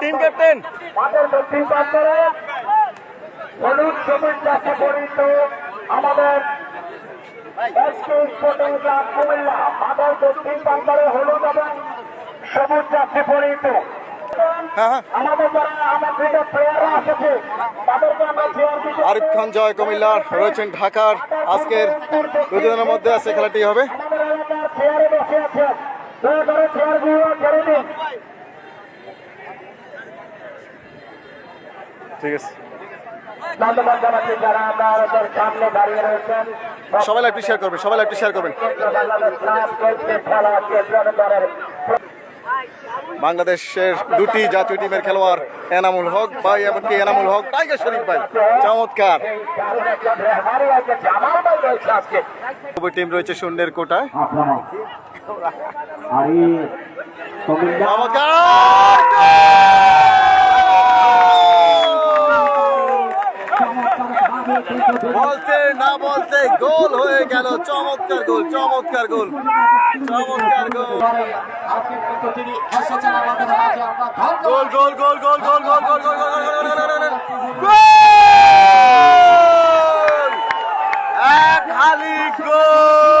Team captain হলুদ সবুজ রাখা পরিচিত আমাদের মাদার দক্ষিণ প্রান্তরে হলুদ এবং সবুজ রাখতে পরিচিত হ্যাঁ, হ্যাঁ। আরিফ খান জয় কুমিল্লার রয়েছেন ঢাকার। আজকের দুজনের মধ্যে আছে খেলাটি হবে। ঠিক আছে। ধন্যবাদ জানাচ্ছি যারা আমাদের সামনে দাঁড়িয়ে রয়েছেন সবাই লাইভটি শেয়ার করবেন সবাই লাইভটি শেয়ার করবেন। বাংলাদেশের দুটি জাতীয় টিমের খেলোয়াড় এনামুল হক ভাই এমনকি এনামুল হক টাইগার শরীফ ভাই। চমৎকার। আমার টিম রয়েছে শূন্যের কোটায়। চমৎকার! বলতে না বলতে গোল হয়ে গেল চমৎকার গোল চমৎকার গোল চমৎকার গোল গোল গোল গোল গোল গোল গোল গোল গোল গোল গোল এক হালি গোল